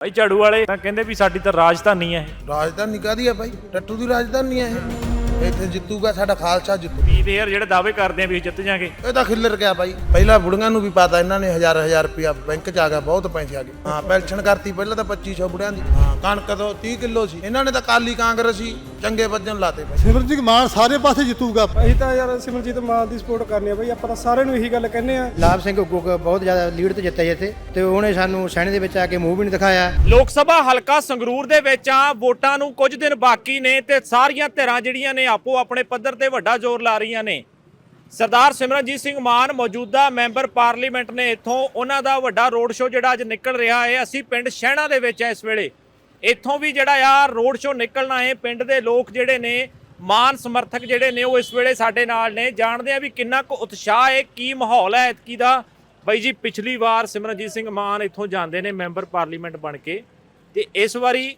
ਭਾਈ ਝਾੜੂ ਵਾਲੇ ਤਾਂ ਕਹਿੰਦੇ ਵੀ ਸਾਡੀ ਤਾਂ ਰਾਜਧਾਨੀ ਹੈ ਇਹ। ਰਾਜਧਾਨੀ ਕਾਦੀ ਆ ਭਾਈ? ਟੱਟੂ ਦੀ ਰਾਜਧਾਨੀ ਆ ਇਹ। ਇੱਥੇ ਜਿੱਤੂਗਾ ਸਾਡਾ ਖਾਲਸਾ ਜਿੱਤੂ। ਵੀ ਦੇ ਯਾਰ ਜਿਹੜੇ ਦਾਅਵੇ ਕਰਦੇ ਆ ਵੀ ਅਸੀਂ ਜਿੱਤ ਜਾਾਂਗੇ। ਇਹ ਤਾਂ ਖਿੱਲਰ ਗਿਆ ਭਾਈ ਪਹਿਲਾਂ ਬੁੜੀਆਂ ਨੂੰ ਵੀ ਪਤਾ ਇਹਨਾਂ ਨੇ ਹਜ਼ਾਰ ਹਜ਼ਾਰ ਰੁਪਇਆ ਬੈਂਕ 'ਚ ਆ ਗਿਆ ਬਹੁਤ ਪੈਸੇ ਆ ਗਏ। ਹਾਂ ਪੈਨਸ਼ਨ ਕਰਤੀ ਪਹਿਲਾਂ ਤਾਂ 2500 ਬੁੜਿਆਂ ਦੀ। ਹਾਂ ਕਣਕ ਤੋਂ 30 ਕਿਲੋ ਸੀ। ਇਹਨਾਂ ਨੇ ਤਾਂ ਕਾਲੀ ਕਾਂਗਰਸੀ ਚੰਗੇ ਵੱਜਣ ਲਾਤੇ ਭਾਈ ਸਿਮਰਜੀਤ ਮਾਨ ਸਾਰੇ ਪਾਸੇ ਜਿੱਤੂਗਾ। ਅਸੀਂ ਤਾਂ ਯਾਰ ਸਿਮਰਜੀਤ ਮਾਨ ਦੀ ਸਪੋਰਟ ਕਰਨੀ ਆ ਬਈ ਆਪਾਂ ਤਾਂ ਸਾਰਿਆਂ ਨੂੰ ਇਹੀ ਗੱਲ ਕਹਿੰਦੇ ਆ। ਲਾਭ ਸਿੰਘ ਗੁੱਗ ਬਹੁਤ ਜ਼ਿਆਦਾ ਲੀਡ ਤੇ ਜਿੱਤਿਆ ਜੀ ਇੱਥੇ ਤੇ ਉਹਨੇ ਸਾਨੂੰ ਸੈਣੇ ਦੇ ਵਿੱਚ ਆ ਕੇ ਮੂੰਹ ਵੀ ਨਹੀਂ ਦਿਖਾਇਆ। ਲੋਕ ਸਭਾ ਹਲਕਾ ਸੰਗਰੂਰ ਦੇ ਵਿੱਚ ਆ ਵੋਟਾਂ ਨੂੰ ਕੁਝ ਦਿਨ ਬਾਕੀ ਨੇ ਤੇ ਸਾਰੀਆਂ ਧਿਰਾਂ ਜਿਹੜੀਆਂ ਨੇ ਆਪੋ ਆਪਣੇ ਪੱਧਰ ਤੇ ਵੱਡਾ ਜ਼ੋਰ ਲਾ ਰਹੀਆਂ ਨੇ। ਸਰਦਾਰ ਸਿਮਰਨਜੀਤ ਸਿੰਘ ਮਾਨ ਮੌਜੂਦਾ ਮੈਂਬਰ ਪਾਰਲੀਮੈਂਟ ਨੇ ਇੱਥੋਂ ਉਹਨਾਂ ਦਾ ਵੱਡਾ ਰੋਡ ਸ਼ੋਅ ਜਿਹੜਾ ਅੱਜ ਨਿਕਲ ਰਿਹਾ ਹੈ। ਅਸੀਂ ਪਿੰਡ ਸ਼ਹਿਣਾ ਦੇ ਵਿੱਚ ਆ ਇਸ ਵੇਲੇ। ਇੱਥੋਂ ਵੀ ਜਿਹੜਾ ਆ ਰੋਡ ਸ਼ੋਅ ਨਿਕਲਣਾ ਹੈ। ਪਿੰਡ ਦੇ ਲੋਕ ਜਿਹੜੇ ਨੇ, ਮਾਨ ਸਮਰਥਕ ਜਿਹੜੇ ਨੇ, ਉਹ ਇਸ ਵੇਲੇ ਸਾਡੇ ਨਾਲ ਨੇ। ਜਾਣਦੇ ਆ ਵੀ ਕਿੰਨਾ ਕੁ ਉਤਸ਼ਾਹ ਹੈ, ਕੀ ਮਾਹੌਲ ਹੈ ਐਤਕੀ ਦਾ। ਬਾਈ ਜੀ, ਪਿਛਲੀ ਵਾਰ ਸਿਮਰਨਜੀਤ ਸਿੰਘ ਮਾਨ ਇੱਥੋਂ ਜਾਂਦੇ ਨੇ ਮੈਂਬਰ ਪਾਰਲੀਮੈਂਟ ਬਣ ਕੇ। ਤੇ ਇਸ ਵਾਰੀ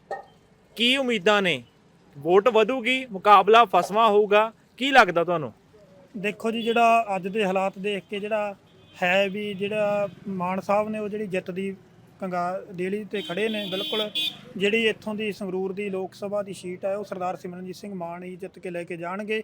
ਕੀ ਉਮੀਦਾਂ ਨੇ? ਵੋਟ ਵਧੂਗੀ, ਮੁਕਾਬਲਾ ਫਸਵਾ ਹੋਊਗਾ। ਕੀ ਲੱਗਦਾ ਤੁਹਾਨੂੰ? ਦੇਖੋ ਜੀ, ਜਿਹੜਾ ਅੱਜ ਦੇ ਹਾਲਾਤ ਦੇਖ ਕੇ ਜਿਹੜਾ ਹੈ ਵੀ ਜਿਹੜਾ ਮਾਨ ਸਾਹਿਬ ਨੇ ਉਹ ਜਿਹੜੀ ਜਿੱਤ ਦੀ ਕੰਗਾ ਡੇਲੀ ਤੇ ਖੜੇ ਨੇ, ਬਿਲਕੁਲ ਜਿਹੜੀ ਇੱਥੋਂ ਦੀ ਸੰਗਰੂਰ ਦੀ ਲੋਕ ਸਭਾ ਦੀ ਸੀਟ ਹੈ, ਉਹ ਸਰਦਾਰ ਸਿਮਰਨਜੀਤ ਸਿੰਘ ਮਾਨ ਹੀ ਜਿੱਤ ਕੇ ਲੈ ਕੇ ਜਾਣਗੇ।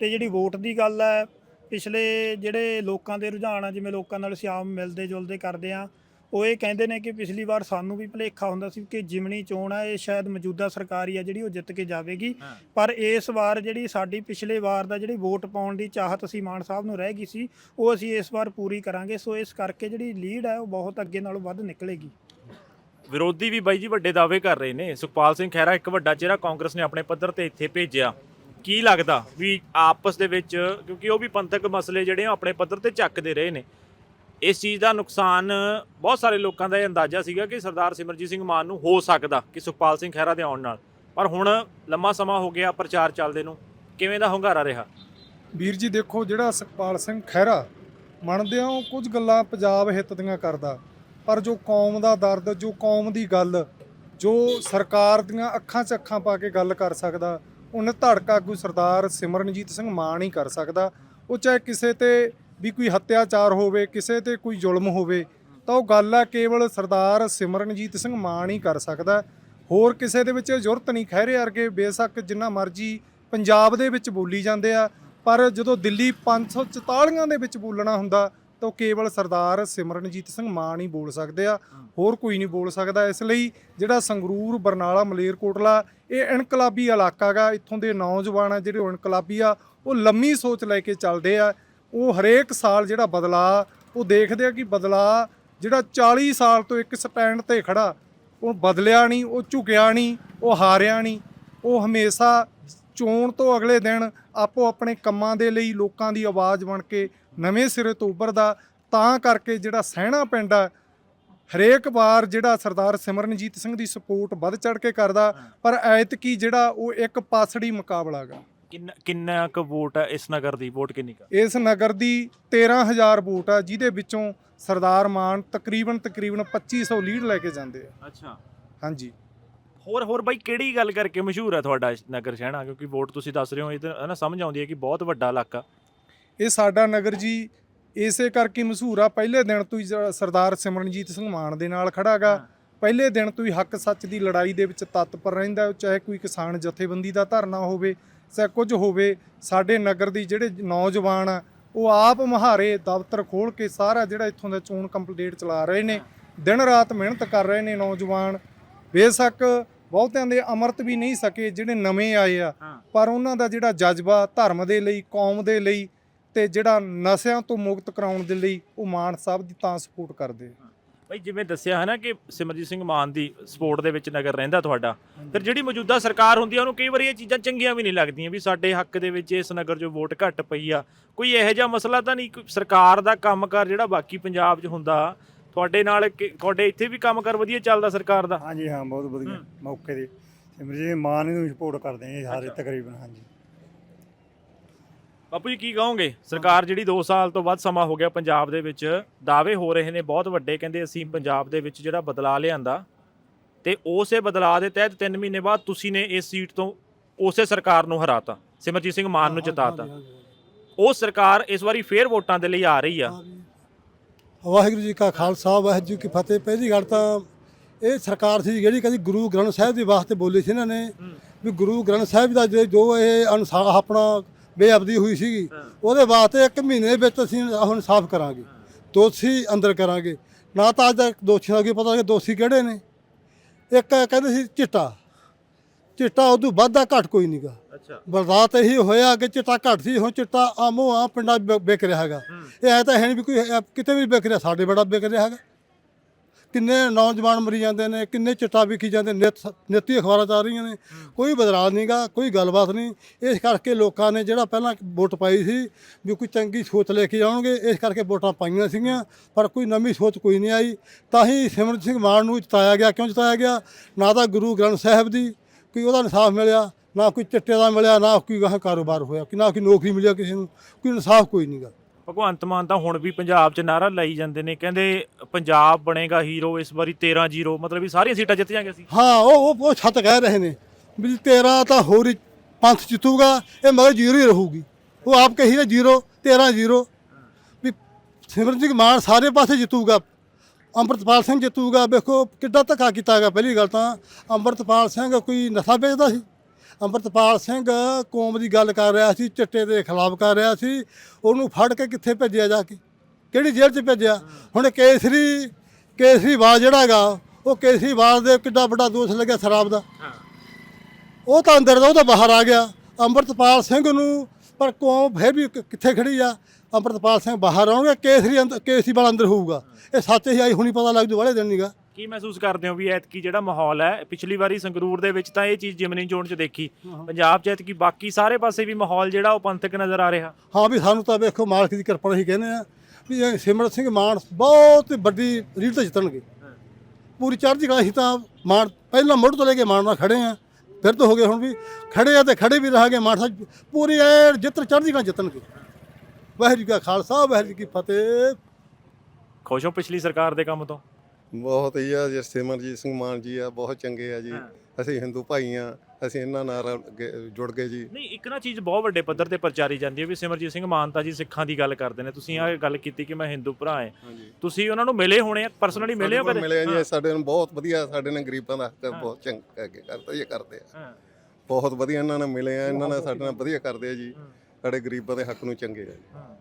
ਤੇ ਜਿਹੜੀ ਵੋਟ ਦੀ ਗੱਲ ਹੈ, ਪਿਛਲੇ ਜਿਹੜੇ ਲੋਕਾਂ ਦੇ ਰੁਝਾਨ ਆ, ਜਿਵੇਂ ਲੋਕਾਂ ਨਾਲ ਅਸੀਂ ਆਮ ਮਿਲਦੇ ਜੁਲਦੇ ਕਰਦੇ ਆ ਉਹ ਇਹ ਕਹਿੰਦੇ ਨੇ ਕਿ ਪਿਛਲੀ ਵਾਰ ਸਾਨੂੰ ਵੀ ਭੁਲੇਖਾ ਹੁੰਦਾ ਸੀ ਕਿ ਜਿਮਣੀ ਚੋਣ ਆ ਇਹ ਸ਼ਾਇਦ ਮੌਜੂਦਾ ਸਰਕਾਰੀ ਆ ਜਿਹੜੀ ਉਹ ਜਿੱਤ ਕੇ ਜਾਵੇਗੀ। ਪਰ ਇਸ ਵਾਰ ਜਿਹੜੀ ਸਾਡੀ ਪਿਛਲੇ ਵਾਰ ਦਾ ਜਿਹੜੀ ਵੋਟ ਪਾਉਣ ਦੀ ਚਾਹਤ ਅਸੀਂ ਮਾਨ ਸਾਹਿਬ ਨੂੰ ਰਹਿ ਗਈ ਸੀ ਉਹ ਅਸੀਂ ਇਸ ਵਾਰ ਪੂਰੀ ਕਰਾਂਗੇ। ਸੋ ਇਸ ਕਰਕੇ ਜਿਹੜੀ ਲੀਡ ਹੈ ਉਹ ਬਹੁਤ ਅੱਗੇ ਨਾਲੋਂ ਵੱਧ ਨਿਕਲੇਗੀ। ਵਿਰੋਧੀ ਵੀ ਬਾਈ ਜੀ ਵੱਡੇ ਦਾਅਵੇ ਕਰ ਰਹੇ ਨੇ। ਸੁਖਪਾਲ ਸਿੰਘ ਖਹਿਰਾ ਇੱਕ ਵੱਡਾ ਚਿਹਰਾ ਕਾਂਗਰਸ ਨੇ ਆਪਣੇ ਪੱਧਰ ਤੇ ਇੱਥੇ ਭੇਜਿਆ। ਕੀ ਲੱਗਦਾ ਵੀ ਆਪਸ ਦੇ ਵਿੱਚ ਕਿਉਂਕਿ ਉਹ ਵੀ ਪੰਥਕ ਮਸਲੇ ਜਿਹੜੇ ਆ ਆਪਣੇ ਪੱਧਰ ਤੇ ਚੱਕਦੇ ਰਹੇ ਨੇ। ਇਸ ਚੀਜ਼ ਦਾ ਨੁਕਸਾਨ ਬਹੁਤ ਸਾਰੇ ਲੋਕਾਂ ਦਾ ਇਹ ਅੰਦਾਜ਼ਾ ਸੀਗਾ ਕਿ ਸਰਦਾਰ ਸਿਮਰਜੀਤ ਸਿੰਘ ਮਾਨ ਨੂੰ ਹੋ ਸਕਦਾ ਕਿ ਸੁਖਪਾਲ ਸਿੰਘ ਖਹਿਰਾ ਦੇ ਆਉਣ ਨਾਲ। ਪਰ ਹੁਣ ਲੰਮਾ ਸਮਾਂ ਹੋ ਗਿਆ ਪ੍ਰਚਾਰ ਚੱਲਦੇ ਨੂੰ। ਕਿਵੇਂ ਦਾ ਹੁੰਗਾਰਾ ਰਿਹਾ? ਵੀਰ ਜੀ, ਦੇਖੋ ਜਿਹੜਾ ਸੁਖਪਾਲ ਸਿੰਘ ਖਹਿਰਾ ਮੰਨਦੇ ਆ ਉਹ ਕੁਝ ਗੱਲਾਂ ਪੰਜਾਬ ਹਿੱਤ ਦੀਆਂ ਕਰਦਾ। ਪਰ ਜੋ ਕੌਮ ਦਾ ਦਰਦ, ਜੋ ਕੌਮ ਦੀ ਗੱਲ, ਜੋ ਸਰਕਾਰ ਦੀਆਂ ਅੱਖਾਂ 'ਚ ਅੱਖਾਂ ਪਾ ਕੇ ਗੱਲ ਕਰ ਸਕਦਾ, ਉਹਨੇ ਧੜਕਾ ਆਗੂ ਸਰਦਾਰ ਸਿਮਰਨਜੀਤ ਸਿੰਘ ਮਾਨ ਹੀ ਕਰ ਸਕਦਾ। ਉਹ ਚਾਹੇ ਕਿਸੇ ਤੇ ਵੀ ਕੋਈ ਹੱਤਿਆਚਾਰ ਹੋਵੇ, ਕਿਸੇ ਤੇ ਕੋਈ ਜ਼ੁਲਮ ਹੋਵੇ, ਤਾਂ ਉਹ ਗੱਲ ਆ ਕੇਵਲ ਸਰਦਾਰ ਸਿਮਰਨਜੀਤ ਸਿੰਘ ਮਾਨ ਹੀ ਕਰ ਸਕਦਾ ਹੋਰ ਕਿਸੇ ਦੇ ਵਿੱਚ ਇਹ ਜ਼ਰੂਰਤ ਨਹੀਂ, ਖਹਿਰੇ ਵਰਗੇ ਬੇਸ਼ੱਕ ਜਿੰਨਾ ਮਰਜ਼ੀ ਪੰਜਾਬ ਦੇ ਵਿੱਚ ਬੋਲੀ ਜਾਂਦੇ ਆ, ਪਰ ਜਦੋਂ ਦਿੱਲੀ 544 ਦੇ ਵਿੱਚ ਬੋਲਣਾ ਹੁੰਦਾ, ਤਾਂ ਕੇਵਲ ਸਰਦਾਰ ਸਿਮਰਨਜੀਤ ਸਿੰਘ ਮਾਨ ਹੀ ਬੋਲ ਸਕਦੇ ਆ। ਹੋਰ ਕੋਈ ਨਹੀਂ ਬੋਲ ਸਕਦਾ। ਇਸ ਲਈ ਜਿਹੜਾ ਸੰਗਰੂਰ, ਬਰਨਾਲਾ, ਮਲੇਰਕੋਟਲਾ, ਇਹ ਇਨਕਲਾਬੀ ਇਲਾਕਾ ਗਾ, ਇੱਥੋਂ ਦੇ ਨੌਜਵਾਨ ਆ ਜਿਹੜੇ ਉਹ ਇਨਕਲਾਬੀ ਆ, ਉਹ ਲੰਮੀ ਸੋਚ ਲੈ ਕੇ ਚੱਲਦੇ ਆ। ਉਹ ਹਰੇਕ ਸਾਲ ਜਿਹੜਾ ਬਦਲਾ, ਉਹ ਦੇਖਦੇ ਆ ਕਿ ਬਦਲਾ ਜਿਹੜਾ 40 ਸਾਲ ਤੋਂ ਇੱਕ ਸਟੈਂਡ ਤੇ ਖੜਾ, ਉਹ ਬਦਲਿਆ ਨਹੀਂ, ਉਹ ਝੁਕਿਆ ਨਹੀਂ, ਉਹ ਹਾਰਿਆ ਨਹੀਂ। ਉਹ ਹਮੇਸ਼ਾ ਚੋਣ ਤੋਂ ਅਗਲੇ ਦਿਨ ਆਪੋ ਆਪਣੇ ਕੰਮਾਂ ਦੇ ਲਈ ਲੋਕਾਂ ਦੀ ਆਵਾਜ਼ ਬਣ ਕੇ ਨਵੇਂ ਸਿਰੇ ਤੋਂ ਉੱਭਰਦਾ, ਤਾਂ ਕਰਕੇ ਜਿਹੜਾ ਸਹਿਣਾ ਪਿੰਡ ਆ, ਹਰੇਕ ਵਾਰ ਜਿਹੜਾ ਸਰਦਾਰ ਸਿਮਰਨਜੀਤ ਸਿੰਘ ਦੀ ਸਪੋਰਟ ਵੱਧ ਚੜ ਕੇ ਕਰਦਾ, ਪਰ ਐਤਕੀ ਜਿਹੜਾ ਉਹ ਇੱਕ ਪਾਸੜੀ ਮੁਕਾਬਲਾ ਗਾ ਕਿੰਨਾ ਕਿੰਨਾ ਕੁ ਵੋਟ ਹੈ ਇਸ ਨਗਰ ਦੀ? ਵੋਟ ਕਿੰਨੀ ਕੁ ਇਸ ਨਗਰ ਦੀ 13000 ਵੋਟ ਆ ਜਿਹਦੇ ਵਿੱਚੋਂ ਸਰਦਾਰ ਮਾਨ ਤਕਰੀਬਨ ਤਕਰੀਬਨ 2500 ਲੀਡ ਲੈ ਕੇ ਜਾਂਦੇ ਆ। ਅੱਛਾ। ਹਾਂਜੀ। ਹੋਰ ਹੋਰ ਬਾਈ ਕਿਹੜੀ ਗੱਲ ਕਰਕੇ ਮਸ਼ਹੂਰ ਹੈ ਤੁਹਾਡਾ ਇਸ ਨਗਰ ਸ਼ਹਿਣਾ? ਕਿਉਂਕਿ ਵੋਟ ਤੁਸੀਂ ਦੱਸ ਰਹੇ ਹੋ ਇਹ ਤਾਂ ਹੈ ਨਾ ਸਮਝ ਆਉਂਦੀ ਹੈ ਕਿ ਬਹੁਤ ਵੱਡਾ ਇਲਾਕਾ। ਇਹ ਸਾਡਾ ਨਗਰ ਜੀ ਇਸੇ ਕਰਕੇ ਮਸ਼ਹੂਰ ਆ। ਪਹਿਲੇ ਦਿਨ ਤੋਂ ਹੀ ਸਰਦਾਰ ਸਿਮਰਨਜੀਤ ਸਿੰਘ ਮਾਨ ਦੇ ਨਾਲ ਖੜਾਗਾ ਪਹਿਲੇ ਦਿਨ ਤੋਂ ਹੀ ਹੱਕ ਸੱਚ ਦੀ ਲੜਾਈ ਦੇ ਵਿੱਚ ਤਤਪਰ ਰਹਿੰਦਾ ਹੈ, ਚਾਹੇ ਕੋਈ ਕਿਸਾਨ ਜਥੇਬੰਦੀ ਦਾ ਧਰਨਾ ਹੋਵੇ ਚਾਹੇ ਕੁਝ ਹੋਵੇ ਸਾਡੇ ਨਗਰ ਦੀ ਜਿਹੜੇ ਨੌਜਵਾਨ ਆ ਉਹ ਆਪ ਮਹਾਰੇ ਦਫ਼ਤਰ ਖੋਲ ਕੇ ਸਾਰਾ ਜਿਹੜਾ ਇੱਥੋਂ ਦਾ ਚੋਣ ਕੰਪਲੀਟ ਚਲਾ ਰਹੇ ਨੇ ਦਿਨ ਰਾਤ ਮਿਹਨਤ ਕਰ ਰਹੇ ਨੇ ਨੌਜਵਾਨ ਬੇਸ਼ੱਕ ਬਹੁਤਿਆਂ ਦੇ ਅਮਰਤ ਵੀ ਨਹੀਂ ਸਕੇ ਜਿਹੜੇ ਨਵੇਂ ਆਏ ਆ। ਪਰ ਉਹਨਾਂ ਦਾ ਜਿਹੜਾ ਜਜ਼ਬਾ ਧਰਮ ਦੇ ਲਈ ਕੌਮ ਦੇ ਲਈ ਤੇ ਜਿਹੜਾ ਨਸ਼ਿਆਂ ਤੋਂ ਮੁਕਤ ਕਰਾਉਣ ਦੇ ਲਈ ਉਹ ਮਾਨ ਸਾਹਿਬ ਦੀ ਤਾਂ ਸਪੋਰਟ ਕਰਦੇ ਆ। ਬਾਈ ਜਿਵੇਂ ਦੱਸਿਆ ਹੈ ਨਾ ਕਿ ਸਿਮਰਜੀਤ ਸਿੰਘ ਮਾਨ ਦੀ ਸਪੋਰਟ ਦੇ ਵਿੱਚ ਨਗਰ ਰਹਿੰਦਾ ਤੁਹਾਡਾ ਫਿਰ ਜਿਹੜੀ ਮੌਜੂਦਾ ਸਰਕਾਰ ਹੁੰਦੀ ਆ ਉਹਨੂੰ ਕਈ ਵਾਰੀ ਇਹ ਚੀਜ਼ਾਂ ਚੰਗੀਆਂ ਵੀ ਨਹੀਂ ਲੱਗਦੀਆਂ ਵੀ ਸਾਡੇ ਹੱਕ ਦੇ ਵਿੱਚ ਇਸ ਨਗਰ 'ਚ ਵੋਟ ਘੱਟ ਪਈ ਆ ਕੋਈ ਇਹੋ ਜਿਹਾ ਮਸਲਾ ਤਾਂ ਨਹੀਂ ਕੋਈ ਸਰਕਾਰ ਦਾ ਕੰਮਕਾਰ ਜਿਹੜਾ ਬਾਕੀ ਪੰਜਾਬ 'ਚ ਹੁੰਦਾ ਤੁਹਾਡੇ ਨਾਲ ਕਿ- ਤੁਹਾਡੇ ਇੱਥੇ ਵੀ ਕੰਮਕਾਰ ਵਧੀਆ ਚੱਲਦਾ ਸਰਕਾਰ ਦਾ ਹਾਂਜੀ ਹਾਂ ਬਹੁਤ ਵਧੀਆ। ਮੌਕੇ ਦੇ ਸਿਮਰਜੀਤ ਮਾਨ ਨੂੰ ਸਪੋਰਟ ਕਰਦੇ ਆ ਸਾਰੇ। ਤਕਰੀਬਨ ਹਾਂਜੀ ਬਾਪੂ ਜੀ ਕੀ ਕਹੋਗੇ? ਸਰਕਾਰ ਜਿਹੜੀ 2 ਸਾਲ ਤੋਂ ਵੱਧ ਸਮਾਂ ਹੋ ਗਿਆ ਪੰਜਾਬ ਦੇ ਵਿੱਚ ਦਾਅਵੇ ਹੋ ਰਹੇ ਨੇ ਬਹੁਤ ਵੱਡੇ ਕਹਿੰਦੇ ਅਸੀਂ ਪੰਜਾਬ ਦੇ ਵਿੱਚ ਜਿਹੜਾ ਬਦਲਾਅ ਲਿਆਂਦਾ ਤੇ ਉਸੇ ਬਦਲਾਅ ਦੇ ਤਹਿਤ 3 ਮਹੀਨੇ ਬਾਅਦ ਤੁਸੀਂ ਨੇ ਇਸ ਸੀਟ ਤੋਂ ਉਸੇ ਸਰਕਾਰ ਨੂੰ ਹਰਾਤਾ ਸਿਮਰਜੀਤ ਸਿੰਘ ਮਾਨ ਨੂੰ ਜਿਤਾਤਾ। ਉਹ ਸਰਕਾਰ ਇਸ ਵਾਰੀ ਫੇਰ ਵੋਟਾਂ ਦੇ ਲਈ ਆ ਰਹੀ ਆ। ਵਾਹਿਗੁਰੂ ਜੀ ਕਾ ਖਾਲਸਾ ਵਾਹਿਗੁਰੂ ਜੀ ਕੀ ਫਤਿਹ। ਪਹਿਲੀ ਗੱਲ ਤਾਂ ਇਹ ਸਰਕਾਰ ਸੀ ਜਿਹੜੀ ਕਦੀ ਗੁਰੂ ਗ੍ਰੰਥ ਸਾਹਿਬ ਦੇ ਵਾਸਤੇ ਬੋਲੀ ਸੀ ਇਹਨਾਂ ਨੇ ਵੀ ਗੁਰੂ ਗ੍ਰੰਥ ਸਾਹਿਬ ਦਾ ਜੇ- ਜੋ ਇਹ ਅਨਸਾ ਆਪਣਾ ਬੇਅਬਦੀ ਹੋਈ ਸੀਗੀ। ਉਹਦੇ ਵਾਸਤੇ ਇੱਕ ਮਹੀਨੇ ਵਿੱਚ ਅਸੀਂ ਹੁਣ ਸਾਫ਼ ਕਰਾਂਗੇ। ਦੋਸ਼ੀ ਅੰਦਰ ਕਰਾਂਗੇ। ਨਾ ਤਾਂ ਅੱਜ ਤੱਕ ਦੋਸ਼ੀਆਂ ਦਾ ਕੀ ਪਤਾ ਕਿ ਦੋਸ਼ੀ ਕਿਹੜੇ ਨੇ। ਇੱਕ ਕਹਿੰਦੇ ਸੀ ਚਿੱਟਾ। ਚਿੱਟਾ ਉਦੋਂ ਵੱਧਦਾ ਘੱਟ ਕੋਈ ਨਹੀਂਗਾ ਅੱਛਾ। ਬਰਦਾਤ ਇਹੀ ਹੋਇਆ ਕਿ ਚਿੱਟਾ ਘੱਟ ਸੀ ਹੁਣ ਚਿੱਟਾ ਆਮੋ ਆ ਪਿੰਡਾਂ ਵਿਕ ਰਿਹਾ ਹੈਗਾ। ਇਹ ਐ ਤਾਂ ਹੈ ਨਹੀਂ ਵੀ ਕੋਈ ਕਿਤੇ ਵੀ ਵਿਕ ਰਿਹਾ ਸਾਡੇ ਬੜਾ ਵਿਕ ਰਿਹਾ ਹੈਗਾ। ਕਿੰਨੇ ਨੌਜਵਾਨ ਮਰੀ ਜਾਂਦੇ ਨੇ, ਕਿੰਨੇ ਚਿੱਟਾ ਵਿਕੀ ਜਾਂਦੇ ਨਿਤ ਨਿੱਤੀ ਅਖਬਾਰਾਂ ਚ ਆ ਰਹੀਆਂ ਨੇ। ਕੋਈ ਬਦਲਾਅ ਨਹੀਂਗਾ ਕੋਈ ਗੱਲਬਾਤ ਨਹੀਂ। ਇਸ ਕਰਕੇ ਲੋਕਾਂ ਨੇ ਜਿਹੜਾ ਪਹਿਲਾਂ ਵੋਟ ਪਾਈ ਸੀ ਵੀ ਕੋਈ ਚੰਗੀ ਸੋਚ ਲੈ ਕੇ ਆਉਣਗੇ, ਇਸ ਕਰਕੇ ਵੋਟਾਂ ਪਾਈਆਂ ਸੀਗੀਆਂ, ਪਰ ਕੋਈ ਨਵੀਂ ਸੋਚ ਕੋਈ ਨਹੀਂ ਆਈ। ਤਾਂ ਹੀ ਸਿਮਰਨ ਸਿੰਘ ਮਾਨ ਨੂੰ ਜਿਤਾਇਆ ਗਿਆ। ਕਿਉਂ ਜਿਤਾਇਆ ਗਿਆ? ਨਾ ਤਾਂ ਗੁਰੂ ਗ੍ਰੰਥ ਸਾਹਿਬ ਦੀ ਕੋਈ ਉਹਦਾ ਇਨਸਾਫ ਮਿਲਿਆ, ਨਾ ਕੋਈ ਚਿੱਟੇ ਦਾ ਮਿਲਿਆ, ਨਾ ਕੋਈ ਗਾਹ ਕਾਰੋਬਾਰ ਹੋਇਆ ਕਿ ਨਾ ਕੋਈ ਨੌਕਰੀ ਮਿਲਿਆ ਕਿਸੇ ਨੂੰ। ਕੋਈ ਇਨਸਾਫ ਕੋਈ ਨਹੀਂਗਾ ਭਗਵੰਤ ਮਾਨ ਤਾਂ ਹੁਣ ਵੀ ਪੰਜਾਬ 'ਚ ਨਾਰਾ ਲਾਈ ਜਾਂਦੇ ਨੇ, ਕਹਿੰਦੇ ਪੰਜਾਬ ਬਣੇਗਾ ਹੀਰੋ ਇਸ ਵਾਰੀ 13-0 ਮਤਲਬ ਵੀ ਸਾਰੀਆਂ ਸੀਟਾਂ ਜਿੱਤ ਜਾਾਂਗੇ ਅਸੀਂ ਹਾਂ, ਉਹ ਉਹ ਉਹ ਛੱਤ ਕਹਿ ਰਹੇ ਨੇ ਵੀ 13 ਤਾਂ ਹੋਰ ਹੀ ਪੰਥ ਜਿੱਤੂਗਾ, ਇਹ ਮਗਰ ਜ਼ੀਰੋ ਹੀ ਰਹੂਗੀ। ਉਹ ਆਪ ਕਹੀ ਹੈ ਜ਼ੀਰੋ 13 ਜ਼ੀਰੋ ਵੀ ਸਿਮਰਨ ਸਿੰਘ ਮਾਨ ਸਾਰੇ ਪਾਸੇ ਜਿੱਤੂਗਾ, ਅੰਮ੍ਰਿਤਪਾਲ ਸਿੰਘ ਜਿੱਤੂਗਾ, ਵੇਖੋ ਕਿੱਡਾ ਧੱਕਾ ਕੀਤਾ ਗਿਆ ਪਹਿਲੀ ਗੱਲ ਤਾਂ, ਅੰਮ੍ਰਿਤਪਾਲ ਸਿੰਘ ਕੋਈ ਨਸ਼ਾ ਵੇਚਦਾ ਸੀ। ਅੰਮ੍ਰਿਤਪਾਲ ਸਿੰਘ ਕੌਮ ਦੀ ਗੱਲ ਕਰ ਰਿਹਾ ਸੀ ਚਿੱਟੇ ਦੇ ਖਿਲਾਫ ਕਰ ਰਿਹਾ ਸੀ ਉਹਨੂੰ ਫੜ ਕੇ ਕਿੱਥੇ ਭੇਜਿਆ ਜਾ ਕੇ? ਕਿਹੜੀ ਜੇਲ੍ਹ 'ਚ ਭੇਜਿਆ? ਹੁਣ ਕੇਸਰੀ ਕੇਸਰੀਵਾਲ ਜਿਹੜਾ ਹੈਗਾ ਉਹ ਕੇਸਰੀਵਾਲ ਦੇ ਕਿੱਡਾ ਵੱਡਾ ਦੋਸ਼ ਲੱਗਿਆ ਸ਼ਰਾਬ ਦਾ। ਉਹ ਤਾਂ ਅੰਦਰ ਦਾ ਉਹ ਤਾਂ ਬਾਹਰ ਆ ਗਿਆ। ਅੰਮ੍ਰਿਤਪਾਲ ਸਿੰਘ ਨੂੰ ਪਰ ਕੌਮ ਫਿਰ ਵੀ ਕਿੱਥੇ ਖੜੀ ਆ? ਅੰਮ੍ਰਿਤਪਾਲ ਸਿੰਘ ਬਾਹਰ ਆਉਣਗੇ ਕੇਸਰੀ ਅੰਦਰ ਕੇਸਰੀਵਾਲ ਅੰਦਰ ਹੋਊਗਾ। ਇਹ ਸੱਚ ਹੀ ਆਈ ਹੁਣੀ ਪਤਾ ਲੱਗ ਜੂ ਵਾਲੇ ਦਿਨ ਨੀਗਾ। ਕੀ ਮਹਿਸੂਸ ਕਰਦੇ ਹੋ ਵੀ ਐਤਕੀ ਜਿਹੜਾ ਮਾਹੌਲ ਹੈ ਪਿਛਲੀ ਵਾਰੀ ਸੰਗਰੂਰ ਦੇ ਵਿੱਚ ਤਾਂ ਇਹ ਚੀਜ਼ ਜਿਮਨੀ ਚੋਣ 'ਚ ਦੇਖੀ। ਪੰਜਾਬ 'ਚ ਐਤਕੀ ਬਾਕੀ ਸਾਰੇ ਪਾਸੇ ਵੀ ਮਾਹੌਲ ਜਿਹੜਾ ਉਹ ਪੰਥਕ ਨਜ਼ਰ ਆ ਰਿਹਾ। ਹਾਂ ਵੀ ਸਾਨੂੰ ਤਾਂ ਵੇਖੋ ਮਾਲਕ ਦੀ ਕਿਰਪਾ ਹੀ ਕਹਿੰਦੇ ਆ ਵੀ ਸਿਮਰਤ ਸਿੰਘ ਮਾਨ ਬਹੁਤ ਵੱਡੀ ਰੀਡ ਤੇ ਜਿੱਤਣਗੇ। ਪੂਰੀ ਚੜ੍ਹਦੀ ਕਲਾ ਅਸੀਂ ਤਾਂ ਮਾਨ ਪਹਿਲਾਂ ਮੁੱਢ ਤੋਂ ਲੈ ਕੇ ਮਾਨ ਨਾਲ ਖੜੇ ਆ। ਫਿਰ ਤੋਂ ਹੋ ਗਏ ਹੁਣ ਵੀ ਖੜੇ ਆ ਤੇ ਖੜੇ ਵੀ ਰਹਾਂਗੇ ਮਾਨ ਸਾਹਿਬ ਪੂਰੀ ਐ ਜਿੱਤ ਚੜ੍ਹਦੀ ਕਲਾ ਜਿੱਤਣਗੇ। ਵਾਹਿਗੁਰੂ ਜੀ ਕਾ ਖਾਲਸਾ ਵਾਹਿਗੁਰੂ ਜੀ ਕੀ ਫਤਿਹ। ਖੁਸ਼ ਹੋ ਪਿਛਲੀ ਸਰਕਾਰ ਦੇ ਕੰਮ ਤੋਂ? ਬਹੁਤ ਹੀ ਆ ਜੀ ਸਿਮਰਜੀਤ ਸਿੰਘ ਮਾਨ ਜੀ ਆ ਬਹੁਤ ਚੰਗੇ ਆ ਜੀ। ਅਸੀਂ ਹਿੰਦੂ ਭਾਈ ਆ ਅਸੀਂ ਇਹਨਾਂ ਨਾਲ ਰਲ ਜੁੜ ਗਏ ਜੀ। ਨਹੀਂ ਇੱਕ ਨਾ ਚੀਜ਼ ਬਹੁਤ ਵੱਡੇ ਪੱਧਰ ਤੇ ਪ੍ਰਚਾਰੀ ਜਾਂਦੀ ਹੈ ਵੀ ਸਿਮਰਜੀਤ ਸਿੰਘ ਮਾਨਤਾ ਜੀ ਸਿੱਖਾਂ ਦੀ ਗੱਲ ਕਰਦੇ ਨੇ। ਤੁਸੀਂ ਆਹ ਗੱਲ ਕੀਤੀ ਕਿ ਮੈਂ ਹਿੰਦੂ ਭਰਾ ਹਾਂ। ਹਾਂਜੀ। ਤੁਸੀਂ ਉਹਨਾਂ ਨੂੰ ਮਿਲੇ ਹੋਣੇ ਆ ਪਰਸਨਲੀ ਮਿਲੇ ਹੋ ਕਦੇ? ਮਿਲੇ ਜੀ ਸਾਡੇ ਨੂੰ ਬਹੁਤ ਵਧੀਆ ਸਾਡੇ ਨਾਲ ਗਰੀਬਾਂ ਦਾ ਹੱਕ ਬਹੁਤ ਚੰਗਾ ਅੱਗੇ ਕਰਦੇ ਇਹ ਕਰਦੇ ਆ। ਹਾਂ। ਬਹੁਤ ਵਧੀਆ ਇਹਨਾਂ ਨਾਲ ਮਿਲੇ ਆ ਇਹਨਾਂ ਨਾਲ ਸਾਡੇ ਨਾਲ ਵਧੀਆ। ਕਰਦੇ ਆ ਜੀ। ਸਾਡੇ ਗਰੀਬਾਂ ਦੇ ਹੱਕ ਨੂੰ ਚੰਗੇ ਆ ਜੀ।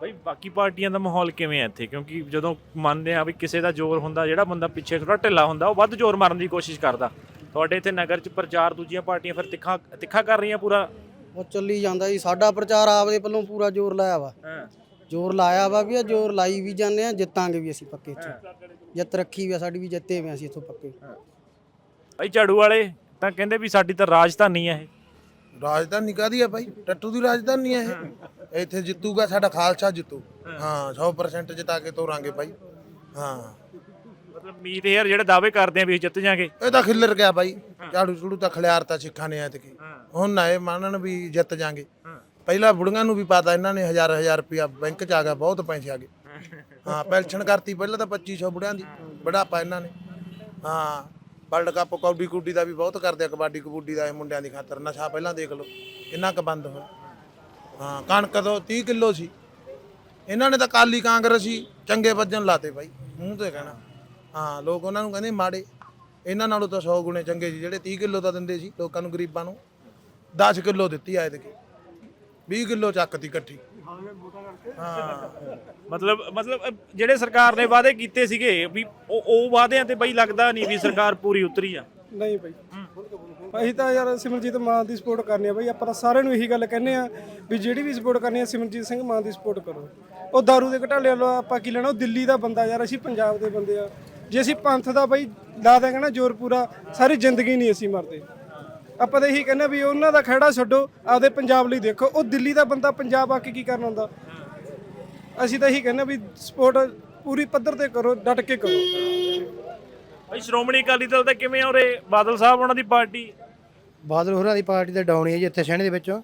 ਬਈ ਬਾਕੀ ਪਾਰਟੀਆਂ ਦਾ ਮਾਹੌਲ ਕਿਵੇਂ ਹੈ ਇੱਥੇ? ਕਿਉਂਕਿ ਜਦੋਂ ਮੰਨਦੇ ਆ ਵੀ ਕਿਸੇ ਦਾ ਜ਼ੋਰ ਹੁੰਦਾ ਜਿਹੜਾ ਬੰਦਾ ਪਿੱਛੇ ਥੋੜਾ ਢਿੱਲਾ ਹੁੰਦਾ ਉਹ ਵੱਧ ਜ਼ੋਰ ਮਾਰਨ ਦੀ ਕੋਸ਼ਿਸ਼ ਕਰਦਾ। ਤੁਹਾਡੇ ਇੱਥੇ ਨਗਰ 'ਚ ਪ੍ਰਚਾਰ ਦੂਜੀਆਂ ਪਾਰਟੀਆਂ ਫਿਰ ਤਿੱਖਾ ਤਿੱਖਾ ਕਰ ਰਹੀਆਂ ਪੂਰਾ? ਉਹ ਚੱਲੀ ਜਾਂਦਾ ਜੀ। ਸਾਡਾ ਪ੍ਰਚਾਰ ਆਪਦੇ ਵੱਲੋਂ ਪੂਰਾ ਜ਼ੋਰ ਲਾਇਆ ਵਾ। ਹਾਂ। ਜ਼ੋਰ ਲਾਇਆ ਵਾ ਵੀ ਇਹ ਜ਼ੋਰ ਲਾਈ ਵੀ ਜਾਂਦੇ ਆ ਜਿੱਤਾਂਗੇ ਵੀ ਅਸੀਂ ਪੱਕੇ ਇੱਥੋਂ। ਜਿੱਤ ਰੱਖੀ ਵੀ ਆ ਸਾਡੀ ਵੀ ਜਿੱਤੇ ਵੀ ਆ ਅਸੀਂ ਇੱਥੋਂ ਪੱਕੇ। ਭਾਈ ਝਾੜੂ ਵਾਲੇ ਤਾਂ ਕਹਿੰਦੇ ਵੀ ਸਾਡੀ ਤਾਂ ਰਾਜਧਾਨੀ ਹੈ ਇਹ। ਰਾਜਧਾਨੀ ਕਾਦੀ ਆ ਭਾਈ ਟੱਟੂ ਦੀ ਰਾਜਧਾਨੀ ਆ ਇਹ। ਇੱਥੇ ਜਿੱਤੂਗਾ ਸਾਡਾ ਖਾਲਸਾ ਜਿੱਤੂ। ਹਾਂ। 100% ਜਿਤਾ ਕੇ ਤੋਰਾਂਗੇ ਭਾਈ ਹਾਂ। ਮਤਲਬ ਮੀਤ ਯਾਰ ਜਿਹੜੇ ਦਾਅਵੇ ਕਰਦੇ ਆ ਵੀ ਅਸੀਂ ਜਿੱਤ ਜਾਾਂਗੇ। ਇਹ ਤਾਂ ਖਿੱਲਰ ਗਿਆ ਭਾਈ ਝਾੜੂ ਝੂੜੂ ਤਾਂ ਖਲਿਆਰਤਾ ਸਿੱਖਾਂ ਨੇ ਐਤਕੀ। ਹੁਣ ਨਾ ਇਹ ਮੰਨਣ ਵੀ ਜਿੱਤ ਜਾਾਂਗੇ। ਪਹਿਲਾਂ ਬੁੜੀਆਂ ਨੂੰ ਵੀ ਪਤਾ ਇਹਨਾਂ ਨੇ ਹਜ਼ਾਰ ਹਜ਼ਾਰ ਰੁਪਇਆ ਬੈਂਕ ਚ ਆ ਗਿਆ ਬਹੁਤ ਪੈਸੇ ਆ ਗਏ। ਹਾਂ। ਪੈਨਸ਼ਨ ਕਰਤੀ ਪਹਿਲਾਂ ਤਾਂ 2500 ਬੁੜਿਆਂ ਦੀ ਬੜਾਪਾ ਇਹਨਾਂ ਨੇ। ਹਾਂ। ਵਰਲਡ ਕੱਪ ਕਬੱਡੀ ਕੁੱਡੀ ਦਾ ਵੀ ਬਹੁਤ ਕਰਦੇ ਆ, ਕਬੱਡੀ ਕਬੂਡੀ ਦਾ ਇਹ ਮੁੰਡਿਆਂ ਦੀ ਖਾਤਰ, ਨਸ਼ਾ ਪਹਿਲਾਂ ਦੇਖ ਲਓ, ਕਿੰਨਾ ਕੁ ਬੰਦ ਹੋਇਆ। ਹਾਂ, ਕਣਕ ਤੋਂ 30 ਕਿਲੋ ਸੀ। ਇਹਨਾਂ ਨੇ ਤਾਂ ਕਾਲੀ ਕਾਂਗਰਸੀ ਚੰਗੇ ਵੱਜਣ ਲਾਤੇ ਭਾਈ ਮੂੰਹ ਤੇ ਕਹਿਣਾ। ਹਾਂ, ਲੋਕ ਉਹਨਾਂ ਨੂੰ ਕਹਿੰਦੇ ਮਾੜੇ। ਇਹਨਾਂ ਨਾਲੋਂ ਤਾਂ 100 ਗੁਣੇ ਚੰਗੇ ਸੀ, ਜਿਹੜੇ 30 ਕਿਲੋ ਤਾਂ ਦਿੰਦੇ ਸੀ ਲੋਕਾਂ ਨੂੰ, ਗਰੀਬਾਂ ਨੂੰ। 10 ਕਿਲੋ ਦਿੱਤੀ ਆਏ ਤੇ 20 ਕਿਲੋ ਚੱਕਤੀ ਇਕੱਠੀ। ਹਾਂ। ਮਤਲਬ ਮਤਲਬ ਜਿਹੜੇ ਸਰਕਾਰ ਨੇ ਵਾਅਦੇ ਕੀਤੇ ਸੀਗੇ ਵੀ ਉਹ ਉਹ ਵਾਅਦਿਆਂ ਤੇ ਬਈ ਲੱਗਦਾ ਨਹੀਂ ਵੀ ਸਰਕਾਰ ਪੂਰੀ ਉਤਰੀ ਆ। ਨਹੀਂ ਬਈ। ਅਸੀਂ ਤਾਂ ਯਾਰ ਸਿਮਰਜੀਤ ਮਾਨ ਦੀ ਸਪੋਰਟ ਕਰਨੀ ਆ ਬਈ। ਆਪਾਂ ਤਾਂ ਸਾਰਿਆਂ ਨੂੰ ਇਹੀ ਗੱਲ ਕਹਿੰਦੇ ਆ ਵੀ ਜਿਹੜੀ ਵੀ ਸਪੋਰਟ ਕਰਨੀ ਆ ਸਿਮਰਜੀਤ ਸਿੰਘ ਮਾਨ ਦੀ ਸਪੋਰਟ ਕਰੋ। ਉਹ दारू ਦੇ ਘਟਾਲੇ ਵਾਲਾ ਆਪਾਂ ਕੀ ਲੈਣਾ, ਉਹ ਦਿੱਲੀ ਦਾ ਬੰਦਾ ਯਾਰ, ਅਸੀਂ ਪੰਜਾਬ ਦੇ ਬੰਦੇ ਆ। ਜੇ ਅਸੀਂ ਪੰਥ ਦਾ ਬਈ ਲਾ ਦੇਂਗੇ ਨਾ ਜ਼ੋਰ ਪੂਰਾ, ਸਾਰੀ ਜ਼ਿੰਦਗੀ ਨਹੀਂ ਅਸੀਂ ਮਰਦੇ। ਆਪਾਂ ਤਾਂ ਇਹੀ ਕਹਿੰਦੇ ਆ ਵੀ ਉਹਨਾਂ ਦਾ ਖੜਾ ਛੱਡੋ ਆਪਦੇ ਪੰਜਾਬ ਲਈ ਦੇਖੋ। ਉਹ ਦਿੱਲੀ ਦਾ ਬੰਦਾ ਪੰਜਾਬ ਆ ਕੇ ਕੀ ਕਰਨ ਆਉਂਦਾ? ਅਸੀਂ ਤਾਂ ਇਹੀ ਕਹਿੰਦੇ ਆ ਵੀ ਸਪੋਰਟ ਪੂਰੀ ਪੱਧਰ ਤੇ ਕਰੋ ਡਟ ਕੇ ਕਰੋ। ਬਈ ਸ਼੍ਰੋਮਣੀ ਅਕਾਲੀ ਦਲ ਦਾ ਕਿਵੇਂ ਆ ਉਰੇ? ਬਾਦਲ ਸਾਹਿਬ ਉਹਨਾਂ ਦੀ ਪਾਰਟੀ? ਬਾਦਲ ਹੋਰਾਂ ਦੀ ਪਾਰਟੀ ਤਾਂ ਡਾਉਣੀ ਹੈ ਜੀ ਇੱਥੇ ਸ਼ਹਿਣੇ ਦੇ ਵਿੱਚੋਂ।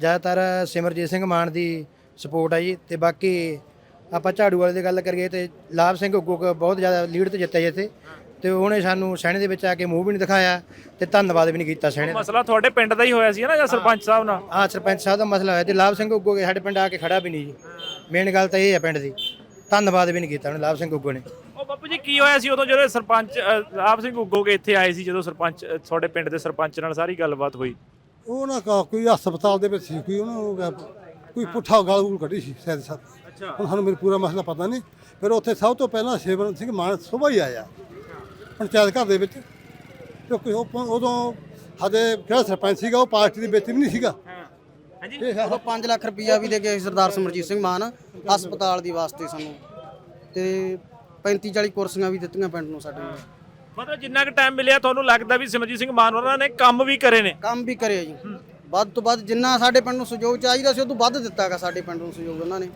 ਜ਼ਿਆਦਾਤਰ ਸਿਮਰਜੀਤ ਸਿੰਘ ਮਾਨ ਦੀ ਸਪੋਰਟ ਹੈ ਜੀ ਤੇ ਬਾਕੀ ਆਪਾਂ ਝਾੜੂ ਵਾਲੇ ਦੀ ਗੱਲ ਕਰੀਏ ਤੇ ਲਾਭ ਸਿੰਘ ਉੱਗੂ ਕੋ ਬਹੁਤ ਜ਼ਿਆਦਾ ਲੀਡ ਤੇ ਜਿੱਤਿਆ ਜੀ ਇੱਥੇ। ਤੇ ਉਹਨੇ ਸਾਨੂੰ ਸ਼ਹਿਣੇ ਦੇ ਵਿੱਚ ਆ ਕੇ ਮੂੰਹ ਵੀ ਨਹੀਂ ਦਿਖਾਇਆ ਤੇ ਧੰਨਵਾਦ ਵੀ ਨਹੀਂ ਕੀਤਾ ਸ਼ਹਿਣੇ ਦਾ। ਮਸਲਾ ਤੁਹਾਡੇ ਪਿੰਡ ਦਾ ਹੀ ਹੋਇਆ ਸੀ ਨਾ ਜਾਂ ਸਰਪੰਚ ਸਾਹਿਬ ਨਾਲ? ਆ ਸਰਪੰਚ ਸਾਹਿਬ ਦਾ ਮਸਲਾ ਹੋਇਆ ਤੇ ਲਾਭ ਸਿੰਘ ਉੱਗੂ ਕੇ ਸਾਡੇ ਪਿੰਡ ਆ ਕੇ ਖੜਾ ਵੀ ਨਹੀਂ ਜੀ। ਮੇਨ ਗੱਲ ਤਾਂ ਇਹ ਹੈ ਪਿੰਡ ਦੀ। ਧੰਨਵਾਦ ਵੀ ਨਹੀਂ ਕੀਤਾ ਉਹਨੇ ਲਾਭ ਸਿੰਘ ਗੁੱਗੂ ਨੇ। ਉਹ ਬਾਪੂ ਜੀ ਕੀ ਹੋਇਆ ਸੀ ਉਦੋਂ ਜਦੋਂ ਸਰਪੰਚ ਅ, ਆਪ ਸਿੰਘ ਉਗੋਗੇ ਇੱਥੇ ਆਏ ਸੀ ਜਦੋਂ ਸਰਪੰਚ ਅ, ਤੁਹਾਡੇ ਪਿੰਡ ਦੇ ਸਰਪੰਚ ਨਾਲ ਸਾਰੀ ਗੱਲਬਾਤ ਹੋਈ? ਉਹ ਨਾ ਕਾ ਕੋਈ ਹਸਪਤਾਲ ਦੇ ਵਿੱਚ ਸੀ ਕੋਈ ਉਹਨਾਂ ਨੂੰ ਕਿਹਾ ਕੋਈ ਪੁੱਠਾ ਗਾਲ ਗੂਲ ਕੱਢੀ ਸੀ ਸ਼ਾਇਦ ਸਾਹਿਬ। ਅੱਛਾ। ਹੁਣ ਸਾਨੂੰ ਮੈਨੂੰ ਪੂਰਾ ਮਸਲਾ ਪਤਾ ਨਹੀਂ। ਫਿਰ ਉੱਥੇ ਸਭ ਤੋਂ ਪਹਿਲਾਂ ਸੇਵਨ ਸਿੰਘ ਮਾਨ ਸੁਬਾਹ ਹੀ ਆਇਆ। ਪੰਚਾਇਤ ਘਰ ਦੇ ਵਿੱਚ। ਕਿਉਂਕਿ ਉਹ ਉਦੋਂ ਹਦੇ ਜਿਹੜਾ ਸਰਪੰਚ ਸੀਗਾ ਉਹ ਪਾਰਟੀ ਦੇ ਵਿੱਚ ਵੀ ਨਹੀਂ ਸੀਗਾ। ਹਾਂਜੀ। ਇਹ ਉਹ 5 ਲੱਖ ਰੁਪਈਆ ਵੀ ਦੇ ਕੇ ਸਰਦਾਰ ਸਿਮਰਜੀਤ ਸਿੰਘ ਮਾਨ ਹਸਪਤਾਲ ਦੀ ਵਾਸਤੇ ਸਾਨੂੰ। ਤੇ 35 40 ਕੁਰਸੀਆਂ ਵੀ ਦਿੱਤੀਆਂ ਪਿੰਡ ਨੂੰ ਸਾਡੇ ਨੂੰ ਮਤਲਬ ਜਿੰਨਾ ਕੁ ਟਾਈਮ ਮਿਲਿਆ ਤੁਹਾਨੂੰ ਲੱਗਦਾ ਵੀ ਸਿਮਰਜੀਤ ਸਿੰਘ ਮਾਨ ਹੋਰਾਂ ਨੇ ਕੰਮ ਵੀ ਕਰੇ ਨੇ? ਕੰਮ ਵੀ ਕਰਿਆ ਜੀ। ਵੱਧ ਤੋਂ ਵੱਧ ਜਿੰਨਾ ਸਾਡੇ ਪਿੰਡ ਨੂੰ ਸਹਿਯੋਗ ਚਾਹੀਦਾ ਸੀ ਉਹ ਤੋਂ ਵੱਧ ਦਿੱਤਾਗਾ ਸਾਡੇ ਪਿੰਡ ਨੂੰ ਸਹਿਯੋਗ ਉਹਨਾਂ ਨੇ।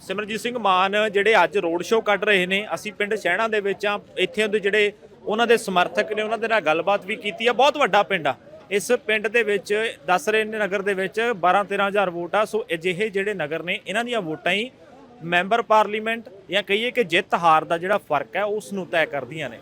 ਸਿਮਰਜੀਤ ਸਿੰਘ ਮਾਨ ਜਿਹੜੇ ਅੱਜ ਰੋਡ ਸ਼ੋਅ ਕੱਢ ਰਹੇ ਨੇ, ਅਸੀਂ ਪਿੰਡ ਸ਼ਹਿਣਾ ਦੇ ਵਿੱਚ ਆ ਇੱਥੇ ਦੇ ਜਿਹੜੇ ਉਹਨਾਂ ਦੇ ਸਮਰਥਕ ਨੇ, ਉਹਨਾਂ ਦੇ ਨਾਲ ਗੱਲਬਾਤ ਵੀ ਕੀਤੀ ਆ। ਬਹੁਤ ਵੱਡਾ ਪਿੰਡ ਆ। ਇਸ ਪਿੰਡ ਦੇ ਵਿੱਚ ਦੱਸ ਰਹੇ ਨੇ ਨਗਰ ਦੇ ਵਿੱਚ 12 13000 ਵੋਟ ਆ। ਸੋ ਅਜਿਹੇ ਜਿਹੜੇ ਨਗਰ ਨੇ, ਇਹਨਾਂ ਦੀਆਂ ਵੋਟਾਂ ਹੀ ਮੈਂਬਰ ਪਾਰਲੀਮੈਂਟ ਜਾਂ ਕਹੀਏ ਕਿ ਜਿੱਤ ਹਾਰ ਦਾ ਜਿਹੜਾ ਫ਼ਰਕ ਹੈ, ਉਸ ਨੂੰ ਤੈਅ ਕਰਦੀਆਂ ਨੇ।